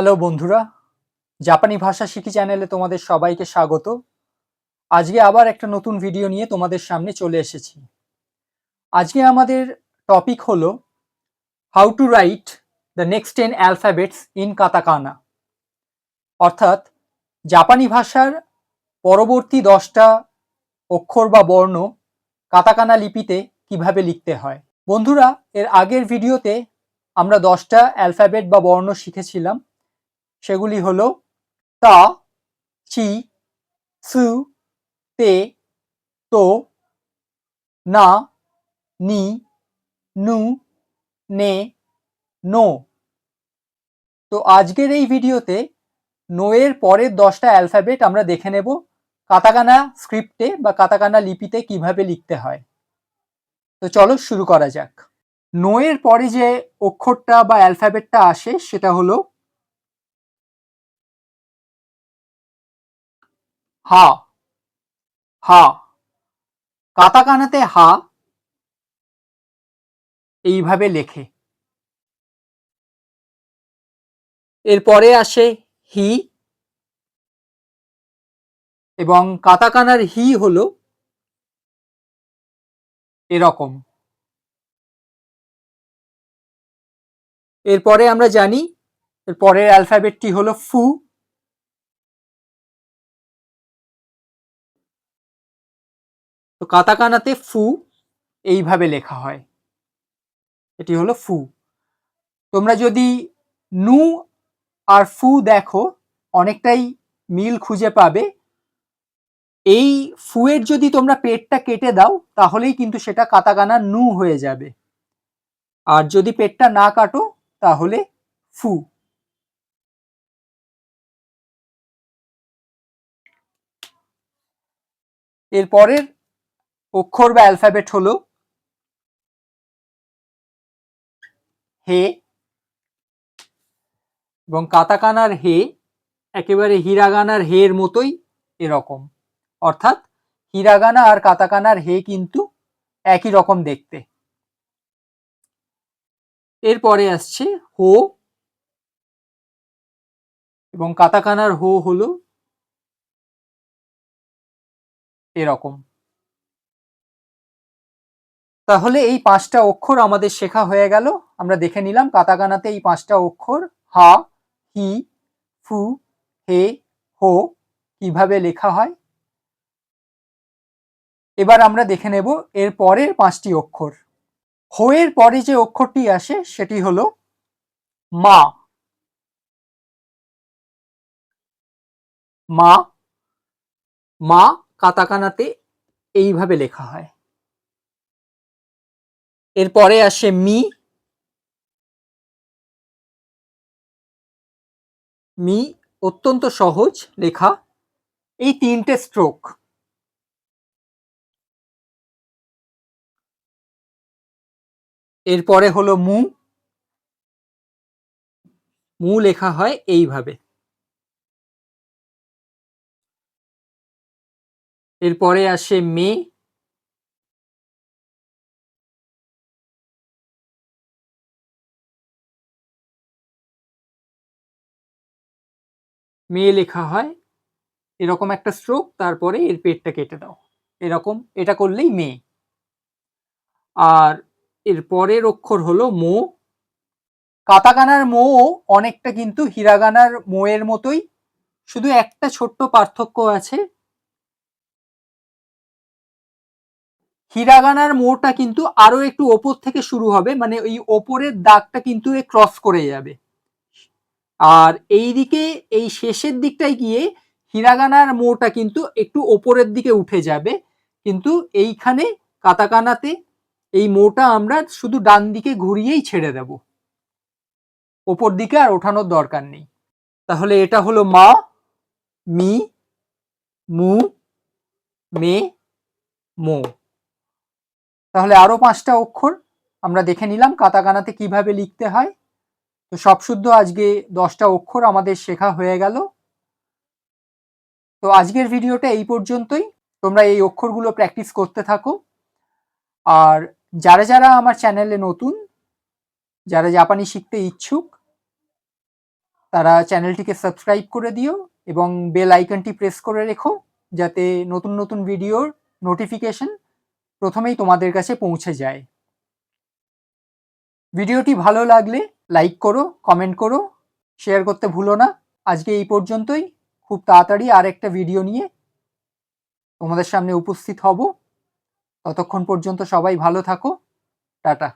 Hello বন্ধুরা, জাপানি ভাষা শিখি চ্যানেলে তোমাদের সবাইকে স্বাগত। আজকে আবার একটা নতুন ভিডিও নিয়ে তোমাদের সামনে চলে এসেছি। আজকে আমাদের টপিক হলো how to write the next ten alphabets in katakana অর্থাৎ জাপানি ভাষার পরবর্তী দশটা অক্ষর বা বর্ণ কাতাকানা লিপিতে কীভাবে লিখতে হয়। বন্ধুরা, এর আগের ভিডিওতে আমরা দশটা অ্যালফাবেট বা বর্ণ শিখেছিলাম। সেগুলি হলো তা, চি, সু, তে, তো, না, নি, নু, নে, নো। তো আজকের এই ভিডিওতে নোয়ের পরের দশটা অ্যালফাবেট আমরা দেখে নেব কাতাকানা স্ক্রিপ্টে বা কাতাকানা লিপিতে কীভাবে লিখতে হয়। তো চলো শুরু করা যাক। নোয়ের পরে যে অক্ষরটা বা অ্যালফাবেটটা আসে সেটা হলো হা হা, কাতাকানাতে হা, এইভাবে লেখে। এরপরে আসে হি, এবং কাতাকানার হি হল এরকম। এরপরে আমরা জানি এর পরের অ্যালফাবেটটি হলো ফু। তো কাতাকানাতে ফু এইভাবে লেখা হয়। এটি হলো ফু। তোমরা যদি নু আর ফু দেখো, অনেকটাই মিল খুঁজে পাবে। এই ফুয়ের যদি তোমরা পেটটা কেটে দাও, তাহলেই কিন্তু সেটা কাতাকানা নু হয়ে যাবে। আর যদি পেটটা না কাটো, তাহলে ফু। এরপরের অক্ষর বা অ্যালফাবেট হল হে এবং কাতাকানার হে একেবারে হিরাগানার হের মতোই এরকম। অর্থাৎ হিরাগানা আর কাতাকানার হে কিন্তু একই রকম দেখতে। এরপরে আসছে হো এবং কাতাকানার হো হলো এরকম। তাহলে এই পাঁচটা অক্ষর আমাদের শেখা হয়ে গেল। আমরা দেখে নিলাম কাতাকানাতে এই পাঁচটা অক্ষর, হা, হি, ফু, হে, হো কীভাবে লেখা হয়। এবার আমরা দেখে নেব এর পরের পাঁচটি অক্ষর। হো এর পরে যে অক্ষরটি আসে সেটি হলো মা। মা মা কাতাকানাতে এইভাবে লেখা হয়। এরপরে আসে মি। মি, অত্যন্ত সহজ লেখা। এই তিনটে স্ট্রোক এরপরে হলো মু। মু লেখা হয় এইভাবে। এরপরে আসে মে। মেয়ে লেখা হয়, এরকম একটা স্ট্রোক তারপরে এর পেটটা কেটে দাও। এরকম, এটা করলেই মেয়ে। আর এর পরের অক্ষর হলো মো। কাতাকানার মো অনেকটা কিন্তু হিরাগানার মোয়ের মতোই, শুধু একটা ছোট্ট পার্থক্য আছে। হিরাগানার মোটা কিন্তু আরও একটু ওপর থেকে শুরু হবে মানে ওই ওপরের দাগটা কিন্তু এ ক্রস করে যাবে। আর এই দিকে এই শেষের দিকটায় গিয়ে হিরাগানার মোটা কিন্তু একটু ওপরের দিকে উঠে যাবে। কিন্তু এইখানে কাতাকানাতে এই মোটা আমরা শুধু ডান দিকে ঘুরিয়েই ছেড়ে দেব। ওপর দিকে আর ওঠানোর দরকার নেই। তাহলে এটা হলো মা, মি, মু, মে, মো। তাহলে আরও পাঁচটা অক্ষর আমরা দেখে নিলাম কাতাকানাতে কীভাবে লিখতে হয়। তো সব শুদ্ধ আজকে দশটা অক্ষর আমাদের শেখা হয়ে গেল। তো আজকের ভিডিওটা এই পর্যন্তই। তোমরা এই অক্ষরগুলো প্র্যাকটিস করতে থাকো। আর যারা যারা আমার চ্যানেলে নতুন, যারা জাপানি শিখতে ইচ্ছুক, তারা চ্যানেলটিকে সাবস্ক্রাইব করে দিও এবং বেল আইকনটি প্রেস করে রেখো যাতে নতুন নতুন ভিডিওর নোটিফিকেশন প্রথমেই তোমাদের কাছে পৌঁছে যায়। ভিডিওটি ভালো লাগলে লাইক করো কমেন্ট করো শেয়ার করতে ভুলো না। আজকে এই পর্যন্তই। খুব তাড়াতাড়ি আর একটা ভিডিও নিয়ে তোমাদের সামনে উপস্থিত হব। ততক্ষণ পর্যন্ত সবাই ভালো থাকো। টাটা।